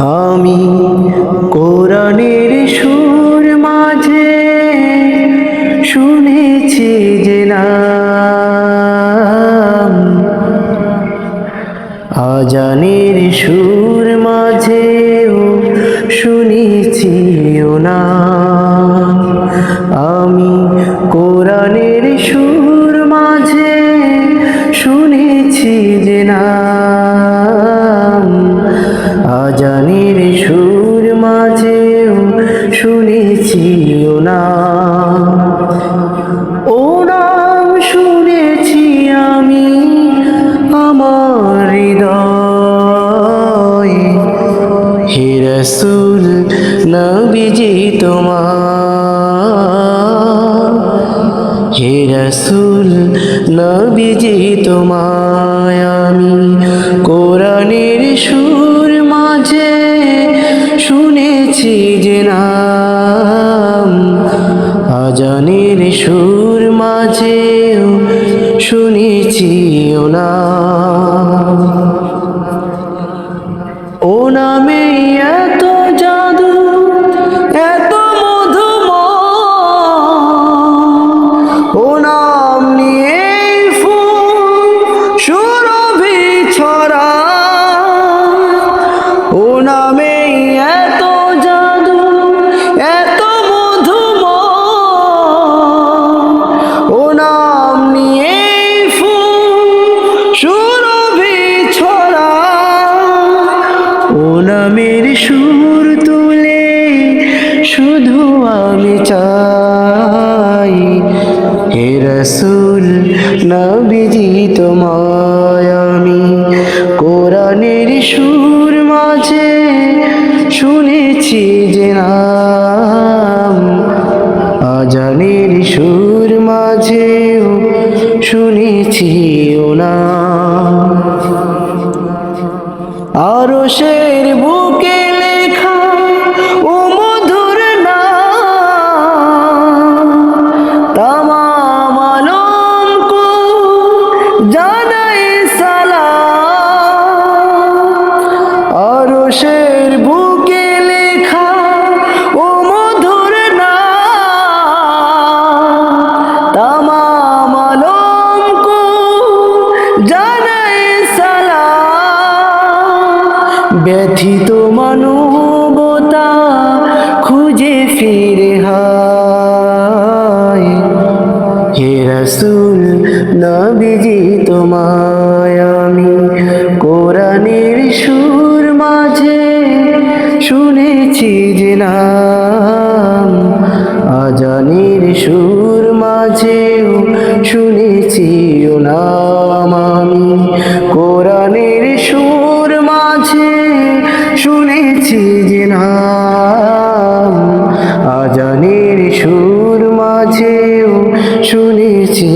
আমি কোরআনের সুর মাঝে শুনেছি যে নাম। আজানের সুর মাঝেও শুনেছি নাম। আমি রসুল, নবীজি তোমার। হে রসুল, নবীজি তোমায় আমি কোরআনের সুর মাঝে শুনেছি যে নাম। আজানের সুর মাঝেও শুনেছি নাম। ও নামে নামে নাম আজানের সুর মাঝেও শুনেছি না। আরও শের বুকে ব্যথিত মানবতা খুঁজে ফিরে হে রসুল, নবীজি তোমায় আমি কোরআনের সুর মাঝে শুনেছি যে নাম। আজানের সুর মাঝেও নাম চলেছি।